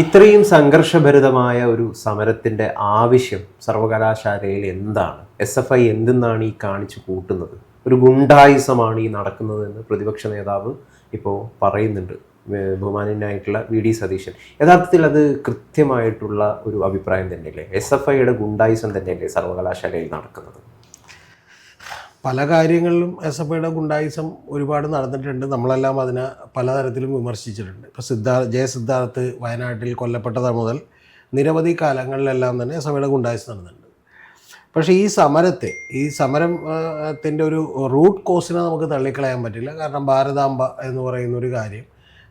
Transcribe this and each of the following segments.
ഇത്രയും സംഘർഷഭരിതമായ ഒരു സമരത്തിന്റെ ആവശ്യം സർവകലാശാലയിൽ എന്താണ്? എസ് എഫ് ഐ എന്തെന്നാണ് ഈ കാണിച്ചു കൂട്ടുന്നത്? ഒരു ഗുണ്ടായുസമാണ് ഈ നടക്കുന്നതെന്ന് പ്രതിപക്ഷ നേതാവ് ഇപ്പോൾ പറയുന്നുണ്ട്. ബഹുമാനായിട്ടുള്ള വി ഡി സതീശൻ. യഥാർത്ഥത്തിൽ അത് കൃത്യമായിട്ടുള്ള ഒരു അഭിപ്രായം തന്നെയല്ലേ? എസ് എഫ് ഐയുടെ ഗുണ്ടായുസം തന്നെയല്ലേ സർവകലാശാലയിൽ നടക്കുന്നത്? പല കാര്യങ്ങളിലും എസ് എഫ് ഐയുടെ ഗുണ്ടായിസം ഒരുപാട് നടന്നിട്ടുണ്ട്. നമ്മളെല്ലാം അതിനെ പലതരത്തിലും വിമർശിച്ചിട്ടുണ്ട്. ഇപ്പോൾ സിദ്ധാർത്ഥ ജയ സിദ്ധാർത്ഥ് വയനാട്ടിൽ കൊല്ലപ്പെട്ടത് മുതൽ നിരവധി കാലങ്ങളിലെല്ലാം തന്നെ എസ് എഫ് ഐയുടെ ഗുണ്ടായിസം നടന്നിട്ടുണ്ട്. പക്ഷേ ഈ സമരത്തെ ഈ സമരത്തിന്റെ ഒരു റൂട്ട് കോസിനെ നമുക്ക് തള്ളിക്കളയാൻ പറ്റില്ല. കാരണം ഭാരതാംബ എന്ന് പറയുന്ന ഒരു കാര്യം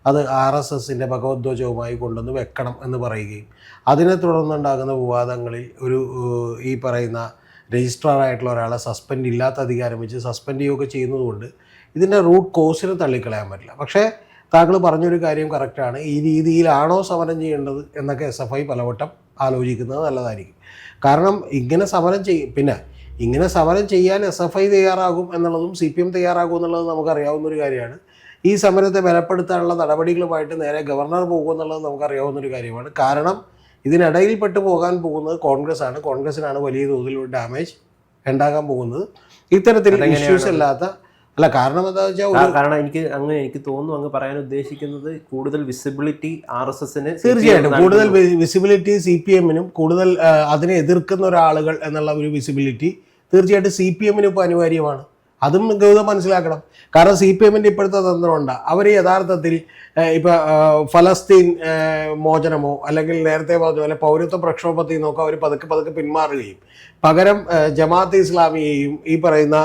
അത് ആർ എസ് എസിന്റെ ഭഗവത്വജവുമായി കൊണ്ടുവന്ന് വെക്കണം എന്ന് പറയുകയും അതിനെ തുടർന്നുണ്ടാകുന്ന വിവാദങ്ങളിൽ ഒരു ഈ പറയുന്ന രജിസ്ട്രാർ ആയിട്ടുള്ള ഒരാളെ സസ്പെൻഡ് ഇല്ലാത്ത അധികാരം വെച്ച് സസ്പെൻഡ് ചെയ്യുകയൊക്കെ ചെയ്യുന്നതുകൊണ്ട് ഇതിന്റെ റൂട്ട് കോസിനെ തള്ളിക്കളയാൻ പറ്റില്ല. പക്ഷേ താങ്കൾ പറഞ്ഞൊരു കാര്യം കറക്റ്റാണ് ഈ രീതിയിലാണോ സമരം ചെയ്യേണ്ടത് എന്നൊക്കെ എസ് എഫ് ഐ പലവട്ടം ആലോചിക്കുന്നത് നല്ലതായിരിക്കും. കാരണം ഇങ്ങനെ സമരം ചെയ്യും പിന്നെ ഇങ്ങനെ സമരം ചെയ്യാൻ എസ് എഫ് ഐ തയ്യാറാകും എന്നുള്ളതും സി പി എം തയ്യാറാകും എന്നുള്ളതും നമുക്കറിയാവുന്ന ഒരു കാര്യമാണ്. ഈ സമരത്തെ ബലപ്പെടുത്താനുള്ള നടപടികളുമായിട്ട് നേരെ ഗവർണർ പോകുമെന്നുള്ളത് നമുക്കറിയാവുന്ന ഒരു കാര്യമാണ്. കാരണം ഇതിനിടയിൽ പെട്ട് പോകാൻ പോകുന്നത് കോൺഗ്രസ് ആണ് കോൺഗ്രസിനാണ് വലിയ തോതിൽ ഡാമേജ് ഉണ്ടാകാൻ പോകുന്നത്. ഇത്തരത്തിൽ ഇഷ്യൂസ് അല്ലാത്ത അല്ല കാരണം എന്താ വെച്ചാൽ കാരണം എനിക്ക് അങ്ങ് എനിക്ക് തോന്നുന്നു അങ്ങ് പറയാൻ ഉദ്ദേശിക്കുന്നത് കൂടുതൽ വിസിബിലിറ്റി ആർ എസ് എസിന് തീർച്ചയായിട്ടും. കൂടുതൽ വിസിബിലിറ്റി സി പി എമ്മിനും കൂടുതൽ അതിനെ എതിർക്കുന്ന ഒരാളുകൾ എന്നുള്ള ഒരു വിസിബിലിറ്റി തീർച്ചയായിട്ടും സി പി എമ്മിനും ഇപ്പോൾ അനിവാര്യമാണ്. അതും ഗൗതം മനസ്സിലാക്കണം. കാരണം സി പി എമ്മിന്റെ ഇപ്പോഴത്തെ തന്ത്രമുണ്ട് അവർ യഥാർത്ഥത്തിൽ ഇപ്പോൾ ഫലസ്തീൻ മോചനമോ അല്ലെങ്കിൽ നേരത്തെ പറഞ്ഞ പോലെ പൗരത്വ പ്രക്ഷോഭത്തിൽ നിന്നൊക്കെ അവർ പതുക്കെ പതുക്കെ പിന്മാറുകയും പകരം ജമാഅത്ത് ഇസ്ലാമിയെയും ഈ പറയുന്ന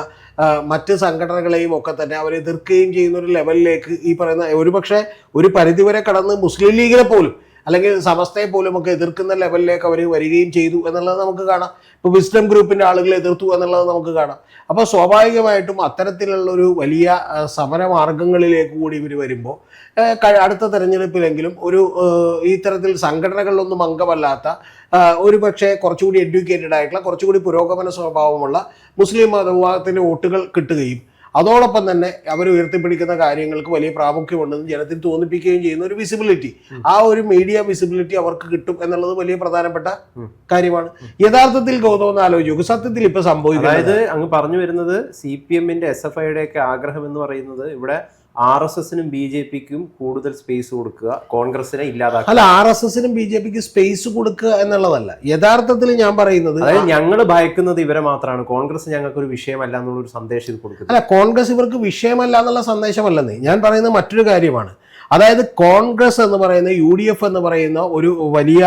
മറ്റ് സംഘടനകളെയും ഒക്കെ തന്നെ അവരെ എതിർക്കുകയും ചെയ്യുന്ന ഒരു ലെവലിലേക്ക് ഈ പറയുന്ന ഒരുപക്ഷെ ഒരു പരിധിവരെ കടന്ന് മുസ്ലിം ലീഗിനെ പോലും അല്ലെങ്കിൽ സമസ്തയെ പോലും ഒക്കെ എതിർക്കുന്ന ലെവലിലേക്ക് അവർ വരികയും ചെയ്തു എന്നുള്ളത് നമുക്ക് കാണാം. ഇപ്പോൾ വിസ്ഡം ഗ്രൂപ്പിന്റെ ആളുകളെ എതിർത്തു എന്നുള്ളത് നമുക്ക് കാണാം. അപ്പോൾ സ്വാഭാവികമായിട്ടും അത്തരത്തിലുള്ള ഒരു വലിയ സമരമാർഗങ്ങളിലേക്ക് കൂടി ഇവർ വരുമ്പോൾ അടുത്ത തെരഞ്ഞെടുപ്പിലെങ്കിലും ഒരു ഇത്തരത്തിൽ സംഘടനകളിലൊന്നും അംഗമല്ലാത്ത ഒരു പക്ഷേ കുറച്ചുകൂടി എഡ്യൂക്കേറ്റഡ് ആയിട്ടുള്ള കുറച്ചുകൂടി പുരോഗമന സ്വഭാവമുള്ള മുസ്ലിം മതവിഭാഗത്തിന്റെ വോട്ടുകൾ കിട്ടുകയും അതോടൊപ്പം തന്നെ അവർ ഉയർത്തിപ്പിടിക്കുന്ന കാര്യങ്ങൾക്ക് വലിയ പ്രാമുഖ്യമുണ്ടെന്ന് ജനത്തിന് തോന്നിപ്പിക്കുകയും ചെയ്യുന്ന ഒരു വിസിബിലിറ്റി ആ ഒരു മീഡിയ വിസിബിലിറ്റി അവർക്ക് കിട്ടും എന്നുള്ളത് വലിയ പ്രധാനപ്പെട്ട കാര്യമാണ്. യഥാർത്ഥത്തിൽ ഗൗതം ഒന്ന് ആലോചിക്കും സത്യത്തിൽ ഇപ്പൊ സംഭവിക്കുന്നത് അതായത് അങ്ങ് പറഞ്ഞു വരുന്നത് സി പി എമ്മിന്റെ എസ് എഫ് ഐയുടെ ഒക്കെ ആഗ്രഹം എന്ന് പറയുന്നത് ഇവിടെ ആർ എസ് എസിനും ബി ജെ പിക്കും കൂടുതൽ സ്പേസ് കൊടുക്കുക കോൺഗ്രസിനെ ഇല്ലാതാക്കുക. അല്ല ആർ എസ് എസിനും ബി ജെ പിക്ക് സ്പേസ് കൊടുക്കുക എന്നുള്ളതല്ല. യഥാർത്ഥത്തിൽ ഞാൻ പറയുന്നത് അതായത് ഞങ്ങൾ ഭയക്കുന്നത് ഇവരെ മാത്രമാണ്. കോൺഗ്രസ് ഞങ്ങൾക്ക് ഒരു വിഷയമല്ല എന്നുള്ള ഒരു സന്ദേശം ഇത് കൊടുക്കുന്നത്. അല്ല കോൺഗ്രസ് ഇവർക്ക് വിഷയമല്ല എന്നുള്ള സന്ദേശമല്ലെന്നേ. ഞാൻ പറയുന്നത് മറ്റൊരു കാര്യമാണ്. അതായത് കോൺഗ്രസ് എന്ന് പറയുന്ന യു ഡി എഫ് എന്ന് പറയുന്ന ഒരു വലിയ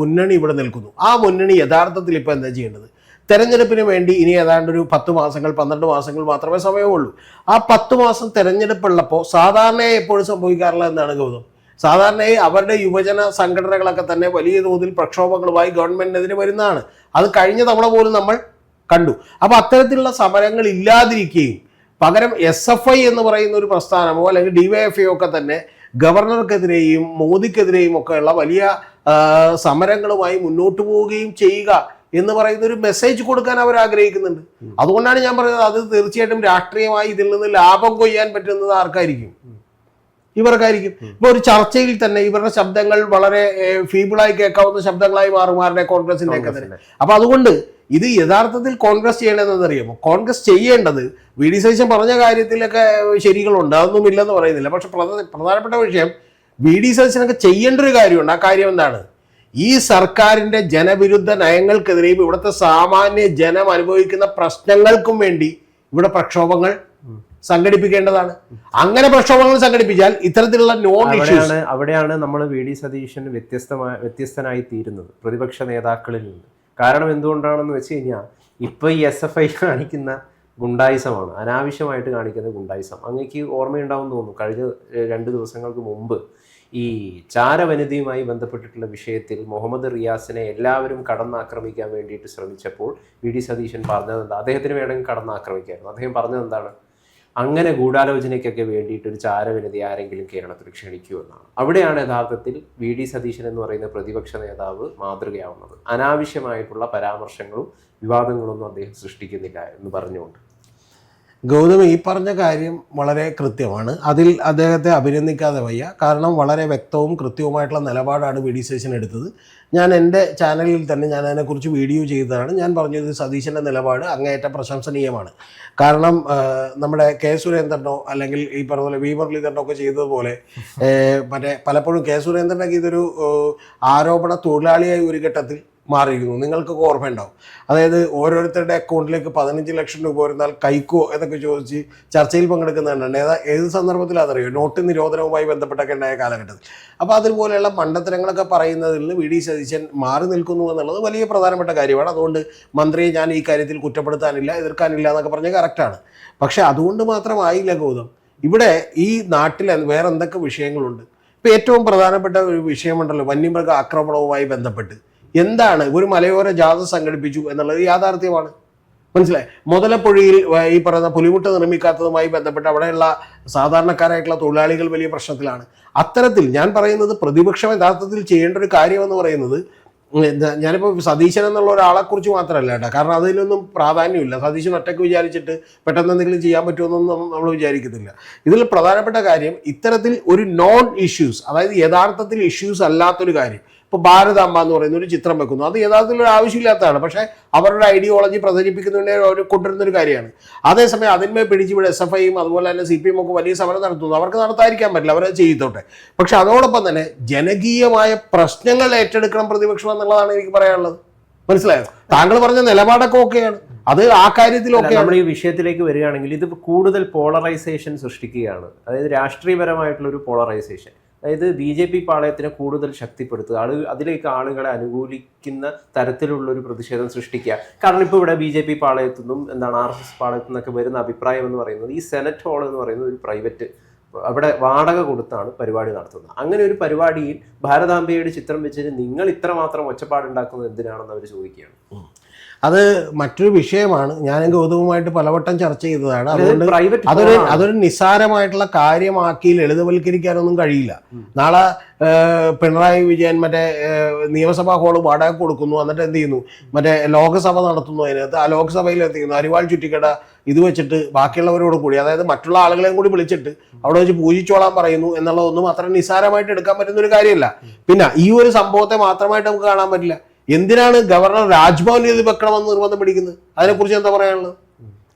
മുന്നണി ഇവിടെ നിൽക്കുന്നു. ആ മുന്നണി യഥാർത്ഥത്തിൽ ഇപ്പോൾ എന്താ ചെയ്യേണ്ടത്? തെരഞ്ഞെടുപ്പിന് വേണ്ടി ഇനി ഏതാണ്ട് ഒരു പത്ത് മാസങ്ങൾ പന്ത്രണ്ട് മാസങ്ങൾ മാത്രമേ സമയമുള്ളൂ. ആ പത്ത് മാസം തെരഞ്ഞെടുപ്പുള്ളപ്പോൾ സാധാരണയായി എപ്പോഴും സംഭവിക്കാറുള്ളത് എന്നാണ് ഗൗതം? സാധാരണയായി അവരുടെ യുവജന സംഘടനകളൊക്കെ തന്നെ വലിയ തോതിൽ പ്രക്ഷോഭങ്ങളുമായി ഗവൺമെന്റിനെതിരെ വരുന്നതാണ്. അത് കഴിഞ്ഞ തവണ പോലും നമ്മൾ കണ്ടു. അപ്പോൾ അത്തരത്തിലുള്ള സമരങ്ങൾ ഇല്ലാതിരിക്കുകയും പകരം എസ് എഫ് ഐ എന്ന് പറയുന്ന ഒരു പ്രസ്ഥാനമോ അല്ലെങ്കിൽ ഡിവൈഎഫ്ഐ ഒക്കെ തന്നെ ഗവർണർക്കെതിരെയും മോദിക്കെതിരെയും ഒക്കെയുള്ള വലിയ സമരങ്ങളുമായി മുന്നോട്ട് പോവുകയും ചെയ്യുക എന്ന് പറയുന്ന ഒരു മെസ്സേജ് കൊടുക്കാൻ അവർ ആഗ്രഹിക്കുന്നുണ്ട്. അതുകൊണ്ടാണ് ഞാൻ പറയുന്നത് അത് തീർച്ചയായിട്ടും രാഷ്ട്രീയമായി ഇതിൽ നിന്ന് ലാഭം കൊയ്യാൻ പറ്റുന്നത് ആർക്കായിരിക്കും? ഇവർക്കായിരിക്കും. ഇപ്പൊ ഒരു ചർച്ചയിൽ തന്നെ ഇവരുടെ ശബ്ദങ്ങൾ വളരെ ഫീബിളായി കേൾക്കാവുന്ന ശബ്ദങ്ങളായി മാറും ആരുടെ കോൺഗ്രസിന്റെ ഒക്കെ തന്നെ അപ്പൊ അതുകൊണ്ട് ഇത് യഥാർത്ഥത്തിൽ കോൺഗ്രസ് ചെയ്യേണ്ടതെന്ന് അറിയാമോ കോൺഗ്രസ് ചെയ്യേണ്ടത് വി ഡി സതീശൻ പറഞ്ഞ കാര്യത്തിലൊക്കെ ശരികളുണ്ട് അതൊന്നും ഇല്ലെന്ന് പറയുന്നില്ല. പക്ഷെ പ്രധ- പ്രധാനപ്പെട്ട വിഷയം വി ഡി സതീശനൊക്കെ ചെയ്യേണ്ട ഒരു കാര്യമുണ്ട്. ആ കാര്യം എന്താണ്? ഈ സർക്കാരിന്റെ ജനവിരുദ്ധ നയങ്ങൾക്കെതിരെയും ഇവിടുത്തെ സാമാന്യ ജനം അനുഭവിക്കുന്ന പ്രശ്നങ്ങൾക്കും വേണ്ടി ഇവിടെ പ്രക്ഷോഭങ്ങൾ സംഘടിപ്പിക്കേണ്ടതാണ്. അങ്ങനെ പ്രക്ഷോഭങ്ങൾ സംഘടിപ്പിച്ചാൽ ഇത്തരത്തിലുള്ള നോൺ ഇഷ്യൂസ് അവിടെയാണ് നമ്മൾ വി ഡി സതീശൻ വ്യത്യസ്തമായ വ്യത്യസ്തനായി തീരുന്നത് പ്രതിപക്ഷ നേതാക്കളിൽ നിന്ന്. കാരണം എന്തുകൊണ്ടാണെന്ന് വെച്ച് കഴിഞ്ഞാൽ ഇപ്പൊ ഈ എസ് എഫ് ഐ കാണിക്കുന്ന ഗുണ്ടായിസമാണ് അനാവശ്യമായിട്ട് കാണിക്കുന്ന ഗുണ്ടായിസം. അങ്ങേക്ക് ഓർമ്മയുണ്ടാവും തോന്നുന്നു. കഴിഞ്ഞ രണ്ട് ദിവസങ്ങൾക്ക് മുമ്പ് ഈ ചാരവനിതയുമായി ബന്ധപ്പെട്ടിട്ടുള്ള വിഷയത്തിൽ മുഹമ്മദ് റിയാസിനെ എല്ലാവരും കടന്നാക്രമിക്കാൻ വേണ്ടിയിട്ട് ശ്രമിച്ചപ്പോൾ വി ഡി സതീശൻ പറഞ്ഞത് എന്താ? അദ്ദേഹത്തിന് വേണമെങ്കിൽ കടന്നാക്രമിക്കായിരുന്നു. അദ്ദേഹം പറഞ്ഞത് എന്താണ്? അങ്ങനെ ഗൂഢാലോചനയ്ക്കൊക്കെ വേണ്ടിയിട്ട് ഒരു ചാരവിനതി ആരെങ്കിലും കേരളത്തിൽ ക്ഷണിക്കൂ എന്നാണ്. അവിടെയാണ് യഥാർത്ഥത്തിൽ വി ഡി സതീശൻ എന്ന് പറയുന്ന പ്രതിപക്ഷ നേതാവ് മാതൃകയാവുന്നത്. അനാവശ്യമായിട്ടുള്ള പരാമർശങ്ങളും വിവാദങ്ങളൊന്നും അദ്ദേഹം സൃഷ്ടിക്കുന്നില്ല എന്ന് പറഞ്ഞുകൊണ്ട്. ഗൗതം ഈ പറഞ്ഞ കാര്യം വളരെ കൃത്യമാണ്. അതിൽ അദ്ദേഹത്തെ അഭിനന്ദിക്കാതെ വയ്യ. കാരണം വളരെ വ്യക്തവും കൃത്യവുമായിട്ടുള്ള നിലപാടാണ് വി ഡി സതീശൻ എടുത്തത്. ഞാൻ എന്റെ ചാനലിൽ തന്നെ ഞാൻ അതിനെക്കുറിച്ച് വീഡിയോ ചെയ്തതാണ്. ഞാൻ പറഞ്ഞത് സതീശന്റെ നിലപാട് അങ്ങേയറ്റ പ്രശംസനീയമാണ്. കാരണം നമ്മുടെ കെ സുരേന്ദ്രനോ അല്ലെങ്കിൽ ഈ പറഞ്ഞ പോലെ വി മുരളീധരനോ ഒക്കെ ചെയ്തതുപോലെ മറ്റേ പലപ്പോഴും കെ സുരേന്ദ്രനൊക്കെ ഇതൊരു ആരോപണ തൊഴിലാളിയായി ഒരു ഘട്ടത്തിൽ മാറിയിരുന്നു നിങ്ങൾക്ക് ഓർമ്മയുണ്ടാവും. അതായത് ഓരോരുത്തരുടെ അക്കൗണ്ടിലേക്ക് പതിനഞ്ച് ലക്ഷം രൂപ വരുന്നാൽ കൈക്കോ എന്നൊക്കെ ചോദിച്ച് ചർച്ചയിൽ പങ്കെടുക്കുന്നുണ്ട് ഏതാ ഏത് സന്ദർഭത്തിലാണെന്നറിയോ? നോട്ട് നിരോധനവുമായി ബന്ധപ്പെട്ടൊക്കെ ഉണ്ടായ കാലഘട്ടത്തിൽ. അപ്പോൾ അതുപോലെയുള്ള മണ്ടത്തരങ്ങളൊക്കെ പറയുന്നതിൽ നിന്ന് വി. ഡി. സതീശൻ മാറി നിൽക്കുന്നു എന്നുള്ളത് വലിയ പ്രധാനപ്പെട്ട കാര്യമാണ്. അതുകൊണ്ട് മന്ത്രിയെ ഞാൻ ഈ കാര്യത്തിൽ കുറ്റപ്പെടുത്താനില്ല എതിർക്കാനില്ല എന്നൊക്കെ പറഞ്ഞാൽ കറക്റ്റാണ്. പക്ഷേ അതുകൊണ്ട് മാത്രമായില്ല ഗൗതം. ഇവിടെ ഈ നാട്ടിൽ വേറെ എന്തൊക്കെ വിഷയങ്ങളുണ്ട്? ഇപ്പോൾ ഏറ്റവും പ്രധാനപ്പെട്ട ഒരു വിഷയമുണ്ടല്ലോ വന്യമൃഗ ആക്രമണവുമായി ബന്ധപ്പെട്ട്. എന്താണ് ഒരു മലയോര ജാഥ സംഘടിപ്പിച്ചു എന്നുള്ളത് യാഥാർത്ഥ്യമാണ്. മനസ്സിലായി? മുതലപ്പുഴയിൽ ഈ പറയുന്ന പുലിമുട്ട് നിർമ്മിക്കാത്തതുമായി ബന്ധപ്പെട്ട് അവിടെയുള്ള സാധാരണക്കാരായിട്ടുള്ള തൊഴിലാളികൾ വലിയ പ്രശ്നത്തിലാണ്. അത്തരത്തിൽ ഞാൻ പറയുന്നത് പ്രതിപക്ഷം യഥാർത്ഥത്തിൽ ചെയ്യേണ്ട ഒരു കാര്യം എന്ന് പറയുന്നത് ഞാനിപ്പോൾ സതീശൻ എന്നുള്ള ഒരാളെ കുറിച്ച് മാത്രമല്ല കേട്ടോ. കാരണം അതിലൊന്നും പ്രാധാന്യമില്ല. സതീശൻ ഒറ്റയ്ക്ക് വിചാരിച്ചിട്ട് പെട്ടെന്ന് എന്തെങ്കിലും ചെയ്യാൻ പറ്റുമെന്നൊന്നും നമ്മൾ വിചാരിക്കുന്നില്ല ഇതിൽ പ്രധാനപ്പെട്ട കാര്യം ഇത്തരത്തിൽ ഒരു നോൺ ഇഷ്യൂസ് അതായത് യഥാർത്ഥത്തിൽ ഇഷ്യൂസ് അല്ലാത്തൊരു കാര്യം ഇപ്പോൾ അമ്മ എന്ന് പറയുന്ന ഒരു ചിത്രം വെക്കുന്നു. അത് യഥാർത്ഥത്തിൽ ഒരു ആവശ്യമില്ലാത്തതാണ്. പക്ഷേ അവരുടെ ഐഡിയോളജി പ്രചരിപ്പിക്കുന്നതിന് അവർ കൊണ്ടുവരുന്ന ഒരു കാര്യമാണ്. അതേസമയം അതിന്മേൽ പിടിച്ചിവിടെ എസ് എഫ് ഐയും അതുപോലെ തന്നെ സി പി എം ഒക്കെ വലിയ സമരം നടത്തുന്നു. അവർക്ക് നടത്താതിരിക്കാൻ പറ്റില്ല. അവരത് ചെയ്തോട്ടെ. പക്ഷെ അതോടൊപ്പം തന്നെ ജനകീയമായ പ്രശ്നങ്ങൾ ഏറ്റെടുക്കണം പ്രതിപക്ഷം എന്നുള്ളതാണ് എനിക്ക് പറയാനുള്ളത്. മനസ്സിലായോ? താങ്കൾ പറഞ്ഞ നിലപാടൊക്കെ ഓക്കെയാണ് അത് ആ കാര്യത്തിലൊക്കെ നമ്മൾ ഈ വിഷയത്തിലേക്ക് വരികയാണെങ്കിൽ ഇത് കൂടുതൽ പോളറൈസേഷൻ സൃഷ്ടിക്കുകയാണ്. അതായത് രാഷ്ട്രീയപരമായിട്ടുള്ള ഒരു പോളറൈസേഷൻ. അതായത് ബി ജെ പി പാളയത്തിനെ കൂടുതൽ ശക്തിപ്പെടുത്തുക. ആൾ അതിലേക്ക് ആളുകളെ അനുകൂലിക്കുന്ന തരത്തിലുള്ളൊരു പ്രതിഷേധം സൃഷ്ടിക്കുക. കാരണം ഇപ്പോൾ ഇവിടെ ബി ജെ പി പാളയത്തു നിന്നും എന്താണ് ആർ എസ് എസ് പാളയത്തു നിന്നൊക്കെ വരുന്ന അഭിപ്രായം എന്ന് പറയുന്നത് ഈ സെനറ്റ് ഹാൾ എന്ന് പറയുന്നത് ഒരു പ്രൈവറ്റ് അവിടെ വാടക കൊടുത്താണ് പരിപാടി നടത്തുന്നത്. അങ്ങനെ ഒരു പരിപാടിയിൽ ഭാരതാംബയുടെ ചിത്രം വെച്ചിട്ട് നിങ്ങൾ ഇത്രമാത്രം ഒച്ചപ്പാടുണ്ടാക്കുന്നത് എന്തിനാണെന്ന് അവർ ചോദിക്കുകയാണ്. അത് മറ്റൊരു വിഷയമാണ്. ഞാൻ ഗൗതവുമായിട്ട് പലവട്ടം ചർച്ച ചെയ്തതാണ്. അതുകൊണ്ട് അതൊരു അതൊരു നിസ്സാരമായിട്ടുള്ള കാര്യമാക്കി ലളിതവൽക്കരിക്കാനൊന്നും കഴിയില്ല. നാളെ പിണറായി വിജയൻ മറ്റേ നിയമസഭാ ഹോൾ വാടക കൊടുക്കുന്നു. എന്നിട്ട് എന്ത് ചെയ്യുന്നു? മറ്റേ ലോക്സഭ നടത്തുന്നു അതിനകത്ത്. ആ ലോക്സഭയിൽ എത്തിക്കുന്നു അരിവാൾ ചുറ്റിക്കട ഇത് വെച്ചിട്ട് ബാക്കിയുള്ളവരോട് കൂടി അതായത് മറ്റുള്ള ആളുകളെയും കൂടി വിളിച്ചിട്ട് അവിടെ വെച്ച് പൂജിച്ചോളാൻ പറയുന്നു എന്നുള്ളതൊന്നും അത്ര നിസ്സാരമായിട്ട് എടുക്കാൻ പറ്റുന്ന ഒരു കാര്യമല്ല. പിന്നെ ഈ ഒരു സംഭവത്തെ മാത്രമായിട്ട് നമുക്ക് കാണാൻ പറ്റില്ല. എന്തിനാണ് ഗവർണർ രാജ്ഭവനിൽ ഇത് വെക്കണമെന്ന് നിർബന്ധം പിടിക്കുന്നത്? അതിനെക്കുറിച്ച് എന്താ പറയാനുള്ളത്?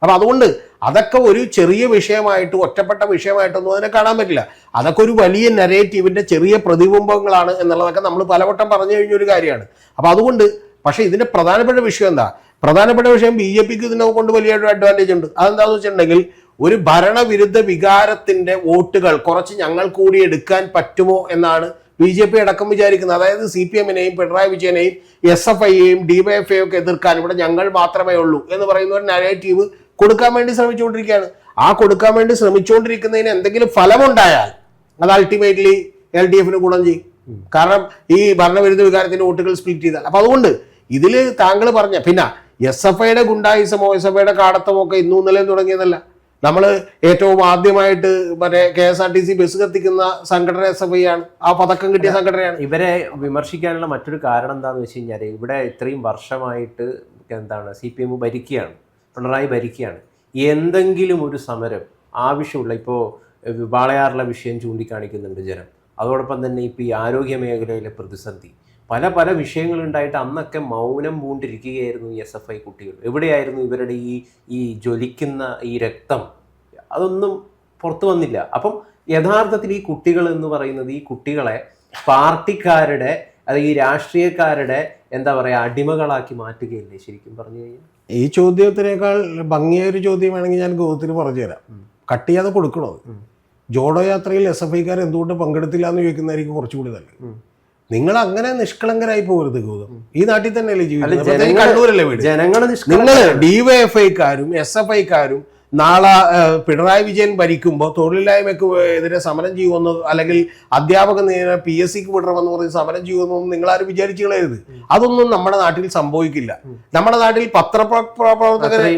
അപ്പൊ അതുകൊണ്ട് അതൊക്കെ ഒരു ചെറിയ വിഷയമായിട്ട് ഒറ്റപ്പെട്ട വിഷയമായിട്ടൊന്നും അതിനെ കാണാൻ പറ്റില്ല. അതൊക്കെ ഒരു വലിയ നെറേറ്റീവിന്റെ ചെറിയ പ്രതിബിംബങ്ങളാണ് എന്നുള്ളതൊക്കെ നമ്മൾ പലവട്ടം പറഞ്ഞു കഴിഞ്ഞ ഒരു കാര്യമാണ്. അപ്പൊ അതുകൊണ്ട് പക്ഷേ ഇതിന്റെ പ്രധാനപ്പെട്ട വിഷയം എന്താ? പ്രധാനപ്പെട്ട വിഷയം ബി ജെ പിക്ക് ഇതിനെ കൊണ്ട് വലിയൊരു അഡ്വാന്റേജ് ഉണ്ട്. അതെന്താന്ന് വെച്ചിട്ടുണ്ടെങ്കിൽ ഒരു ഭരണവിരുദ്ധ വികാരത്തിന്റെ വോട്ടുകൾ കുറച്ച് ഞങ്ങൾ കൂടി എടുക്കാൻ പറ്റുമോ എന്നാണ് ബി ജെ പി അടക്കം വിചാരിക്കുന്നത് അതായത് സി പി എമ്മിനെയും പിണറായി വിജയനെയും എസ് എഫ് ഐയെയും ഐ ഒക്കെ എതിർക്കാൻ ഇവിടെ ഞങ്ങൾ മാത്രമേ ഉള്ളൂ എന്ന് പറയുന്ന ഒരു നരേറ്റീവ് കൊടുക്കാൻ വേണ്ടി ശ്രമിച്ചുകൊണ്ടിരിക്കുകയാണ്. ആ കൊടുക്കാൻ വേണ്ടി ശ്രമിച്ചുകൊണ്ടിരിക്കുന്നതിന് എന്തെങ്കിലും ഫലമുണ്ടായാൽ അത് അൾട്ടിമേറ്റ്ലി എൽ ഡി എഫിന് ഗുണം ചെയ്യും. കാരണം ഈ ഭരണവിരുദ്ധ വികാരത്തിന്റെ വോട്ടുകൾ സ്പ്ലിറ്റ് ചെയ്താൽ. അപ്പൊ അതുകൊണ്ട് ഇതിൽ താങ്കൾ പറഞ്ഞ പിന്നെ എസ് എഫ് ഐയുടെ ഗുണ്ടായിസമോ എസ് എഫ് ഐയുടെ കാടത്തമോ ഒക്കെ ഇന്നും ഇന്നലെയും തുടങ്ങിയതല്ല. നമ്മൾ ഏറ്റവും ആദ്യമായിട്ട് മറ്റേ K S R T C bus കത്തിക്കുന്ന സംഘടന എസ് എഫ് ഐ ആണ്. ആ പതക്കം കിട്ടിയ സംഘടനയാണ്. ഇവരെ വിമർശിക്കാനുള്ള മറ്റൊരു കാരണം എന്താണെന്ന് വെച്ച് കഴിഞ്ഞാൽ ഇവിടെ ഇത്രയും വർഷമായിട്ട് എന്താണ് സി പി എം ഭരിക്കുകയാണ് പിണറായി ഭരിക്കുകയാണ്. എന്തെങ്കിലും ഒരു സമരം ആവശ്യമുള്ള ഇപ്പോൾ വാളയാറിലെ വിഷയം ചൂണ്ടിക്കാണിക്കുന്നുണ്ട് ജനം. അതോടൊപ്പം തന്നെ ഇപ്പോൾ ഈ ആരോഗ്യ മേഖലയിലെ പ്രതിസന്ധി. പല പല വിഷയങ്ങളുണ്ടായിട്ട് അന്നൊക്കെ മൗനം പൂണ്ടിരിക്കുകയായിരുന്നു ഈ എസ് എഫ് ഐ കുട്ടികൾ. എവിടെയായിരുന്നു ഇവരുടെ ഈ ഈ ജ്വലിക്കുന്ന ഈ രക്തം? അതൊന്നും പുറത്തു വന്നില്ല. അപ്പം യഥാർത്ഥത്തിൽ ഈ കുട്ടികൾ എന്ന് പറയുന്നത് ഈ കുട്ടികളെ പാർട്ടിക്കാരുടെ അല്ലെങ്കിൽ ഈ രാഷ്ട്രീയക്കാരുടെ എന്താ പറയുക അടിമകളാക്കി മാറ്റുകയല്ലേ ശരിക്കും പറഞ്ഞു കഴിഞ്ഞാൽ? ഈ ചോദ്യത്തിനേക്കാൾ ഭംഗിയായ ഒരു ചോദ്യം വേണമെങ്കിൽ ഞാൻ ഗോത്തിന് പറഞ്ഞു തരാം. കട്ട് ചെയ്യാതെ കൊടുക്കണോ? ജോഡോ യാത്രയിൽ എസ് എഫ് ഐക്കാർ എന്തുകൊണ്ട് പങ്കെടുത്തില്ല എന്ന് ചോദിക്കുന്നതായിരിക്കും കുറച്ചുകൂടി നല്ലത്. നിങ്ങൾ അങ്ങനെ നിഷ്കളങ്കരായി പോകരുത് ഗൗതം. ഈ നാട്ടിൽ തന്നെയല്ലേ ജീവിക്കുന്നത്? കണ്ണൂരല്ലേ വീട്? നിങ്ങൾ ഡിവൈഎഫ്ഐക്കാരും എസ് എഫ് ഐക്കാരും നാളെ പിണറായി വിജയൻ ഭരിക്കുമ്പോൾ തൊഴിലില്ലായ്മയ്ക്ക് എതിരെ സമരം ചെയ്യുമെന്ന് അല്ലെങ്കിൽ അധ്യാപക പി എസ് സിക്ക് വിടണമെന്ന് പറഞ്ഞ് സമരം ചെയ്യുമെന്നൊന്നും നിങ്ങൾ ആരും വിചാരിച്ചു കളയരുത് അതൊന്നും നമ്മുടെ നാട്ടിൽ സംഭവിക്കില്ല. നമ്മുടെ നാട്ടിൽ പത്രപ്രവർത്തകരെ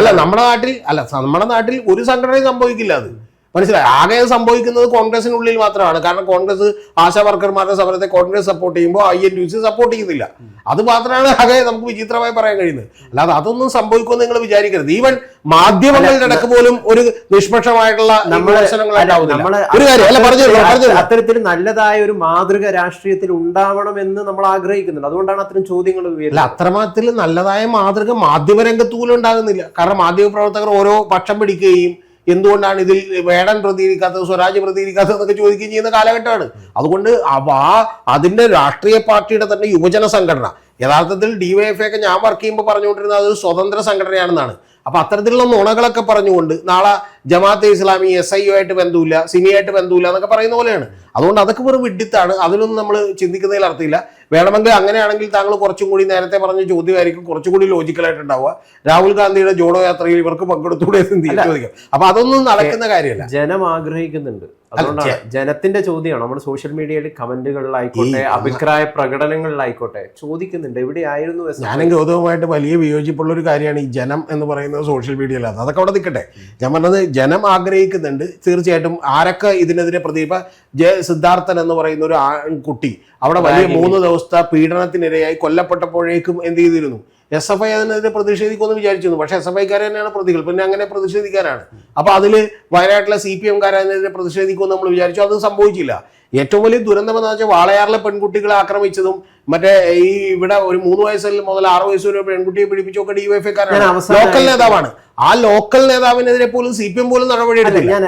അല്ല നമ്മുടെ നാട്ടിൽ അല്ല നമ്മുടെ നാട്ടിൽ ഒരു സംഘടനയും സംഭവിക്കില്ല അത്. മനസ്സിലായി? ആകെ സംഭവിക്കുന്നത് കോൺഗ്രസിനുള്ളിൽ മാത്രമാണ്. കാരണം കോൺഗ്രസ് ആശാ വർക്കർമാരുടെ സമരത്തെ കോൺഗ്രസ് സപ്പോർട്ട് ചെയ്യുമ്പോൾ I N U C support ചെയ്യുന്നില്ല. അത് മാത്രമാണ് ആകെ നമുക്ക് വിചിത്രമായി പറയാൻ കഴിയുന്നത്. അല്ലാതെ അതൊന്നും സംഭവിക്കുമെന്ന് നിങ്ങൾ വിചാരിക്കരുത്. ഈവൻ മാധ്യമങ്ങളുടെ ഇടയ്ക്ക് പോലും ഒരു നിഷ്പക്ഷമായിട്ടുള്ള ഒരു കാര്യം അല്ല പറഞ്ഞു അത്തരത്തിൽ- നല്ലതായ ഒരു മാതൃക രാഷ്ട്രീയത്തിൽ ഉണ്ടാവണം എന്ന് നമ്മൾ ആഗ്രഹിക്കുന്നുണ്ട്. അതുകൊണ്ടാണ് അത്തരം ചോദ്യങ്ങൾ അല്ല അത്രമാത്രത്തിൽ നല്ലതായ മാതൃക മാധ്യമരംഗത്ത് പോലും ഉണ്ടാകുന്നില്ല. കാരണം മാധ്യമ പ്രവർത്തകർ ഓരോ പക്ഷം പിടിക്കുകയും എന്തുകൊണ്ടാണ് ഇതിൽ വേടൻ പ്രതികരിക്കാത്തത് സ്വരാജ് പ്രതികരിക്കാത്തത് എന്നൊക്കെ ചോദിക്കുകയും ചെയ്യുന്ന കാലഘട്ടമാണ്. അതുകൊണ്ട് അവ ആ അതിന്റെ രാഷ്ട്രീയ പാർട്ടിയുടെ തന്നെ യുവജന സംഘടന. യഥാർത്ഥത്തിൽ ഡിവൈഎഫ് ഒക്കെ ഞാൻ വർക്ക് ചെയ്യുമ്പോൾ പറഞ്ഞുകൊണ്ടിരുന്നത് അതൊരു സ്വതന്ത്ര സംഘടനയാണെന്നാണ്. അപ്പൊ അത്തരത്തിലുള്ള നുണകളൊക്കെ പറഞ്ഞുകൊണ്ട് നാളെ ജമാഅത്തെ ഇസ്ലാമി എസ് ഐ ആയിട്ട് ബന്ധമില്ല സിമിയായിട്ട് ബന്ധമില്ല എന്നൊക്കെ പറയുന്ന പോലെയാണ്. അതുകൊണ്ട് അതൊക്കെ വെറും വിഡിത്താണ്. അതിലൊന്നും നമ്മൾ ചിന്തിക്കുന്നതിൽ അർത്ഥമില്ല. വേണമെങ്കിൽ അങ്ങനെയാണെങ്കിൽ താങ്കൾ കുറച്ചും കൂടി നേരത്തെ പറഞ്ഞ ചോദ്യമായിരിക്കും. കുറച്ചും കൂടി ലോജിക്കലായിട്ട് ഉണ്ടാവുക. രാഹുൽ ഗാന്ധിയുടെ ജോഡോ യാത്രയിൽ ഇവർക്ക് പങ്കെടുത്തൂടെ ചോദിക്കാം. അപ്പൊ അതൊന്നും നടക്കുന്ന കാര്യമല്ല. ജനം ആഗ്രഹിക്കുന്നുണ്ട്. അതുകൊണ്ടാണ് ജനത്തിന്റെ ചോദ്യമാണ്. നമ്മുടെ സോഷ്യൽ മീഡിയയിൽ കമന്റുകളിലായിക്കോട്ടെ അഭിപ്രായ പ്രകടനങ്ങളിലായിക്കോട്ടെ ചോദിക്കുന്നുണ്ട്. എവിടെയായിരുന്നു ആയിരുന്നു ഞാനും ഗൗതവുമായിട്ട് വലിയ വിയോജിപ്പുള്ള ഒരു കാര്യമാണ് ഈ ജനം എന്ന് പറയുന്നത് സോഷ്യൽ മീഡിയയിലാണ് അതൊക്കെ അവിടെ നിൽക്കട്ടെ. ഞാൻ പറഞ്ഞത് ജനം ആഗ്രഹിക്കുന്നുണ്ട്. തീർച്ചയായിട്ടും ആരൊക്കെ ഇതിനെതിരെ പ്രതിപ ജയ സിദ്ധാർത്ഥൻ എന്ന് പറയുന്ന ഒരു ആൺകുട്ടി. അവിടെ വലിയ. മൂന്ന് ദിവസത്തെ പീഡനത്തിനിരയായി കൊല്ലപ്പെട്ടപ്പോഴേക്കും എന്ത് ചെയ്തിരുന്നു? എസ് എഫ് ഐ അതിനെതിരെ പ്രതിഷേധിക്കുമെന്ന് വിചാരിച്ചിരുന്നു. പക്ഷേ എസ് എഫ് ഐക്കാർ തന്നെയാണ് പ്രതികൾ. പിന്നെ അങ്ങനെ പ്രതിഷേധിക്കാനാണ്. അപ്പൊ അതിൽ വയനാട്ടിലെ സി പി എംകാർ അതിനെതിരെ പ്രതിഷേധിക്കുമെന്ന് നമ്മൾ വിചാരിച്ചു. അത് സംഭവിച്ചില്ല. ഏറ്റവും വലിയ ദുരന്തം എന്ന് വെച്ചാൽ വാളയാറിലെ പെൺകുട്ടികളെ ആക്രമിച്ചതും മറ്റേ ഈ ഇവിടെ ഒരു മൂന്ന് വയസ്സിൽ മുതൽ ആറ് വയസ്സ് വരെ പെൺകുട്ടിയെ പിടിപ്പിച്ചൊക്കെ ഡിവൈഎഫ്ഐക്കാരാണ് ലോക്കൽ നേതാവാണ്. ആ ലോക്കൽ നേതാവിനെതിരെ പോലും സി പി എം പോലും നടപടി അല്ല ഞാൻ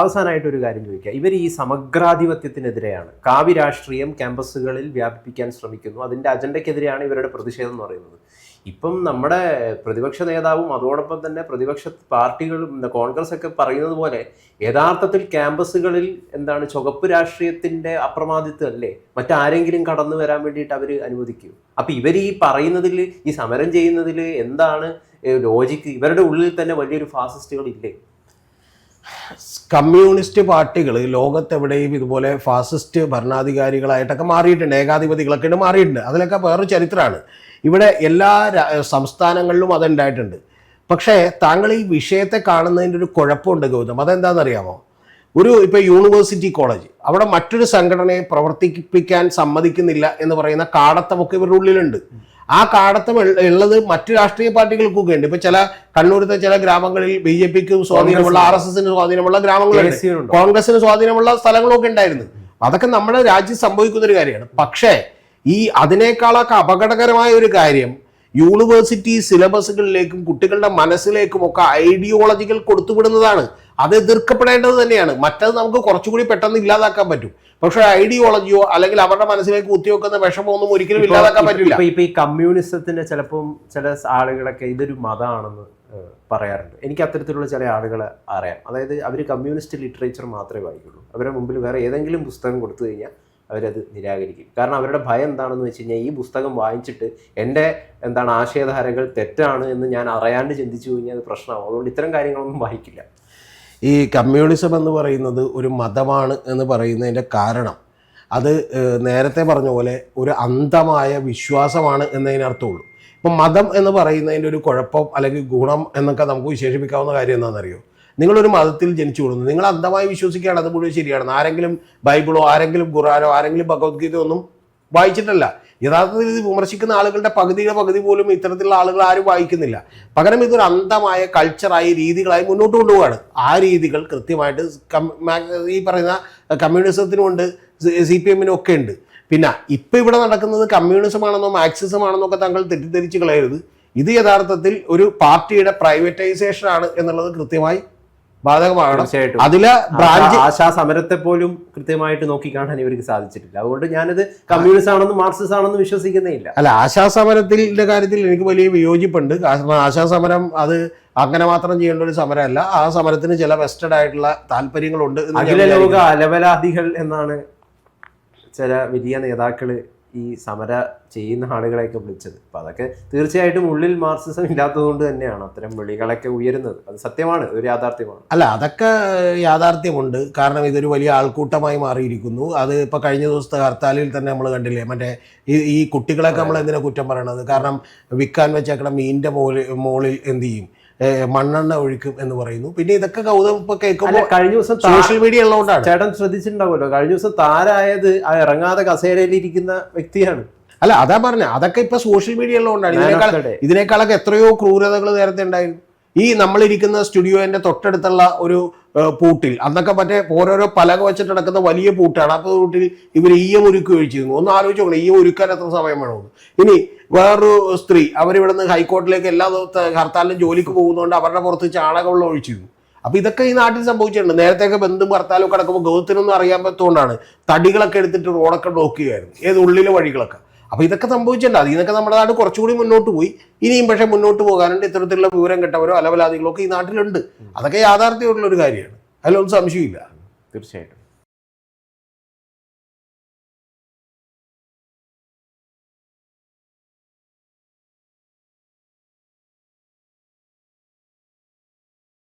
അവസാനമായിട്ട് ഒരു കാര്യം ചോദിക്കാം. ഇവർ ഈ സമഗ്രാധിപത്യത്തിനെതിരെയാണ്. കാവ്യ രാഷ്ട്രീയം ക്യാമ്പസുകളിൽ വ്യാപിപ്പിക്കാൻ ശ്രമിക്കുന്നു. അതിന്റെ അജണ്ടയ്ക്കെതിരെയാണ് ഇവരുടെ പ്രതിഷേധം എന്ന് പറയുന്നത്. ഇപ്പം നമ്മുടെ പ്രതിപക്ഷ നേതാവും അതോടൊപ്പം തന്നെ പ്രതിപക്ഷ പാർട്ടികളും കോൺഗ്രസ് ഒക്കെ പറയുന്നത് പോലെ യഥാർത്ഥത്തിൽ ക്യാമ്പസുകളിൽ എന്താണ് ചുവപ്പ് രാഷ്ട്രീയത്തിന്റെ അപ്രമാദിത്വം അല്ലേ? മറ്റാരെങ്കിലും കടന്നു വരാൻ വേണ്ടിയിട്ട് അവർ അനുവദിക്കും. അപ്പൊ ഇവർ ഈ പറയുന്നതിൽ ഈ സമരം ചെയ്യുന്നതിൽ എന്താണ് ലോജിക്ക് ഇവരുടെ ഉള്ളിൽ തന്നെ വലിയൊരു ഫാസിസ്റ്റുകൾ ഇല്ലേ? കമ്മ്യൂണിസ്റ്റ് പാർട്ടികൾ ലോകത്തെവിടെയും ഇതുപോലെ ഫാസിസ്റ്റ് ഭരണാധികാരികളായിട്ടൊക്കെ മാറിയിട്ടുണ്ട് ഏകാധിപതികളൊക്കെ ഉണ്ട് മാറിയിട്ടുണ്ട്. അതിലൊക്കെ വേറൊരു ചരിത്രമാണ്. ഇവിടെ എല്ലാ സംസ്ഥാനങ്ങളിലും അതുണ്ടായിട്ടുണ്ട്. പക്ഷേ താങ്കൾ ഈ വിഷയത്തെ കാണുന്നതിന്റെ ഒരു കുഴപ്പമുണ്ട് ഗൗതം. അതെന്താണെന്നറിയാമോ? ഒരു ഇപ്പോൾ യൂണിവേഴ്സിറ്റി കോളേജ് അവിടെ മറ്റൊരു സംഘടനയെ പ്രവർത്തിപ്പിക്കാൻ സമ്മതിക്കുന്നില്ല എന്ന് പറയുന്ന കാടത്തമൊക്കെ ഇവരുടെ ഉള്ളിലുണ്ട്. ആ കാടത്തം ഉള്ളത് മറ്റു രാഷ്ട്രീയ പാർട്ടികൾക്കൊക്കെ ഉണ്ട് ഇപ്പൊ ചില കണ്ണൂരത്തെ ചില ഗ്രാമങ്ങളിൽ ബി ജെ പിക്ക് സ്വാധീനമുള്ള ആർ എസ് എസിന് സ്വാധീനമുള്ള ഗ്രാമങ്ങളുണ്ട്. കോൺഗ്രസിന് സ്വാധീനമുള്ള സ്ഥലങ്ങളൊക്കെ ഉണ്ടായിരുന്നു. അതൊക്കെ നമ്മുടെ രാജ്യം സംഭവിക്കുന്ന ഒരു കാര്യമാണ്. പക്ഷേ ഈ അതിനേക്കാളൊക്കെ അപകടകരമായ ഒരു കാര്യം യൂണിവേഴ്സിറ്റി സിലബസുകളിലേക്കും കുട്ടികളുടെ മനസ്സിലേക്കും ഒക്കെ ഐഡിയോളജികൾ കൊടുത്തുവിടുന്നതാണ്. അത് എതിർക്കപ്പെടേണ്ടത് തന്നെയാണ്. മറ്റത് നമുക്ക് കുറച്ചുകൂടി പെട്ടെന്ന് ഇല്ലാതാക്കാൻ പറ്റും. പക്ഷെ ഐഡിയോളജിയോ അല്ലെങ്കിൽ അവരുടെ മനസ്സിലേക്ക് കുത്തിവെക്കുന്ന വിഷമോ ഒന്നും ഒരിക്കലും ഇല്ലാതാക്കാൻ പറ്റില്ല. ഇപ്പൊ ഈ കമ്മ്യൂണിസത്തിന്റെ ചിലപ്പം ചില ആളുകളൊക്കെ ഇതൊരു മതമാണെന്ന് പറയാറുണ്ട്. എനിക്ക് അത്തരത്തിലുള്ള ചില ആളുകളെ അറിയാം. അതായത് അവർ കമ്മ്യൂണിസ്റ്റ് ലിറ്ററേച്ചർ മാത്രമേ വായിക്കുള്ളൂ. അവരുടെ മുമ്പിൽ വേറെ ഏതെങ്കിലും പുസ്തകം കൊടുത്തു കഴിഞ്ഞാൽ അവരത് നിരാകരിക്കും. കാരണം അവരുടെ ഭയം എന്താണെന്ന് വെച്ച് കഴിഞ്ഞാൽ ഈ പുസ്തകം വായിച്ചിട്ട് എന്റെ എന്താണ് ആശയധാരകൾ തെറ്റാണ് എന്ന് ഞാൻ അറിയാണ്ട് ചിന്തിച്ചു കഴിഞ്ഞാൽ അത് പ്രശ്നമാവും. അതുകൊണ്ട് ഇത്തരം കാര്യങ്ങളൊന്നും വായിക്കില്ല. ഈ കമ്മ്യൂണിസം എന്ന് പറയുന്നത് ഒരു മതമാണ് എന്ന് പറയുന്നതിന്റെ കാരണം. അത് നേരത്തെ പറഞ്ഞ പോലെ ഒരു അന്ധമായ വിശ്വാസമാണ് എന്നതിനർത്ഥമുള്ളൂ ഇപ്പം മതം എന്ന് പറയുന്നതിന്റെ ഒരു കുഴപ്പം അല്ലെങ്കിൽ ഗുണം എന്നൊക്കെ നമുക്ക് വിശേഷിപ്പിക്കാവുന്ന കാര്യം എന്താണെന്നറിയോ? നിങ്ങളൊരു മതത്തിൽ ജനിച്ചു കൊടുക്കുന്നു നിങ്ങൾ അന്ധമായി വിശ്വസിക്കുകയാണ് അത് മുഴുവൻ ശരിയാണ്. ആരെങ്കിലും ബൈബിളോ ആരെങ്കിലും ഖുറാനോ ആരെങ്കിലും ഭഗവത്ഗീതയോ ഒന്നും വായിച്ചിട്ടല്ല. യഥാർത്ഥത്തിൽ ഇത് വിമർശിക്കുന്ന ആളുകളുടെ പകുതിയുടെ പകുതി പോലും ഇത്തരത്തിലുള്ള ആളുകൾ ആരും വായിക്കുന്നില്ല. പകരം ഇതൊരു അന്ധമായ കൾച്ചറായി രീതികളായി മുന്നോട്ട് കൊണ്ടുപോവാണ് ആ രീതികൾ കൃത്യമായിട്ട് ഈ പറയുന്ന കമ്മ്യൂണിസത്തിനുമുണ്ട് സി പി എമ്മിനും ഒക്കെ ഉണ്ട്. പിന്നെ ഇപ്പം ഇവിടെ നടക്കുന്നത് കമ്മ്യൂണിസമാണെന്നോ മാക്സിസമാണെന്നോ ഒക്കെ താങ്കൾ തെറ്റിദ്ധരിച്ച് കളയരുത്. ഇത് യഥാർത്ഥത്തിൽ ഒരു പാർട്ടിയുടെ പ്രൈവറ്റൈസേഷൻ ആണ് എന്നുള്ളത് കൃത്യമായി ബാധകമാകണം. തീർച്ചയായിട്ടും. അതിലെ ബ്രാഞ്ച് ആശാ- ആശാ സമരത്തെ പോലും കൃത്യമായിട്ട് നോക്കി കാണാൻ ഇവർക്ക് സാധിച്ചിട്ടില്ല. അതുകൊണ്ട് ഞാനിത് കമ്മ്യൂണിസ്റ്റ് ആണെന്നും മാർക്സിസ്റ്റ് ആണെന്നും വിശ്വസിക്കുന്നേ ഇല്ല. അല്ല ആശാസമരത്തിന്റെ കാര്യത്തിൽ എനിക്ക് വലിയ വിയോജിപ്പുണ്ട്. കാരണം ആശാ സമരം അത് അങ്ങനെ മാത്രം ചെയ്യേണ്ട ഒരു സമരമല്ല. ആ സമരത്തിന് ചില വെസ്റ്റഡ് ആയിട്ടുള്ള താല്പര്യങ്ങളുണ്ട് അഖില ലോക. അലവലാദികൾ എന്നാണ് ചില വലിയ നേതാക്കൾ ഈ സമര ചെയ്യുന്ന ആളുകളെയൊക്കെ വിളിച്ചത്. അപ്പം അതൊക്കെ തീർച്ചയായിട്ടും ഉള്ളിൽ മാർക്സിസം ഇല്ലാത്തത് കൊണ്ട് തന്നെയാണ് അത്തരം വിളികളൊക്കെ ഉയരുന്നത്. അത് സത്യമാണ് ഒരു യാഥാർത്ഥ്യമാണ്. അല്ല അതൊക്കെ യാഥാർത്ഥ്യമുണ്ട്. കാരണം ഇതൊരു വലിയ ആൾക്കൂട്ടമായി മാറിയിരിക്കുന്നു. അത് ഇപ്പോൾ കഴിഞ്ഞ ദിവസത്തെ ഹർത്താലിൽ തന്നെ നമ്മൾ കണ്ടില്ലേ? മറ്റേ ഈ ഈ കുട്ടികളൊക്കെ നമ്മൾ എന്തിനാ കുറ്റം പറയണത്? കാരണം വിൽക്കാൻ വെച്ചേക്കണ മീന്റെ മോളിൽ മോളിൽ എന്ത് ചെയ്യും? മണ്ണെണ്ണ ഒഴിക്കും എന്ന് പറയുന്നു. പിന്നെ ഇതൊക്കെ ഗൗതം ഇപ്പൊ കേൾക്കുമ്പോൾ കഴിഞ്ഞ ദിവസം സോഷ്യൽ മീഡിയ ഉള്ളതുകൊണ്ടാണ്. ചേട്ടൻ ശ്രദ്ധിച്ചിട്ടുണ്ടാവുമല്ലോ. കഴിഞ്ഞ ദിവസം താരായത് ആ ഇറങ്ങാതെ കസേരയിലിരിക്കുന്ന വ്യക്തിയാണ്. അല്ല അതാ പറഞ്ഞ. അതൊക്കെ ഇപ്പൊ സോഷ്യൽ മീഡിയ ഉള്ളതുകൊണ്ടാണ്. ഇതിനേക്കാൾ ഇതിനേക്കാളൊക്കെ എത്രയോ ക്രൂരതകൾ നേരത്തെ ഉണ്ടായിരുന്നു. ഈ നമ്മളിരിക്കുന്ന സ്റ്റുഡിയോന്റെ തൊട്ടടുത്തുള്ള ഒരു പൂട്ടിൽ അന്നൊക്കെ മറ്റേ ഓരോരോ പലക വെച്ചിട്ട് നടക്കുന്ന വലിയ പൂട്ടാണ്. അപ്പൊ പൂട്ടിൽ ഇവർ ഈയം ഒരുക്കി ഒഴിച്ചിരുന്നു ഒന്ന് ആലോചിച്ച് നോക്കണം. ഈയം ഒരുക്കാൻ എത്ര സമയം വേണമെന്ന്. ഇനി വേറൊരു സ്ത്രീ അവരിവിടെ നിന്ന് ഹൈക്കോർട്ടിലേക്ക് എല്ലാ ഹർത്താലിലും ജോലിക്ക് പോകുന്നതുകൊണ്ട് അവരുടെ പുറത്ത് ചാണകവെള്ളം ഒഴിച്ചിരുന്നു. അപ്പൊ ഇതൊക്കെ ഈ നാട്ടിൽ സംഭവിച്ചിട്ടുണ്ട്. നേരത്തെയൊക്കെ ബന്ധം ഹർത്താലും കിടക്കുമ്പോൾ ഗൗതത്തിനൊന്നും അറിയാൻ പറ്റുകൊണ്ടാണ് തടികളൊക്കെ എടുത്തിട്ട് റോഡൊക്കെ ബ്ലോക്ക് ചെയ്യുമായിരുന്നു ഏത് ഉള്ളിലെ വഴികളൊക്കെ. അപ്പൊ ഇതൊക്കെ സംഭവിച്ചിട്ടുണ്ട്. അതിനൊക്കെ നമ്മുടെ നാട് കുറച്ചുകൂടി മുന്നോട്ട് പോയി. ഇനിയും പക്ഷെ മുന്നോട്ട് പോകാനുണ്ട്. ഇത്തരത്തിലുള്ള വിവരം കിട്ടവരോ അലവലാദികളോ ഒക്കെ ഈ നാട്ടിലുണ്ട്. അതൊക്കെ യാഥാർത്ഥ്യമുള്ള ഒരു കാര്യമാണ്. അതിലൊന്നും സംശയമില്ല. തീർച്ചയായിട്ടും.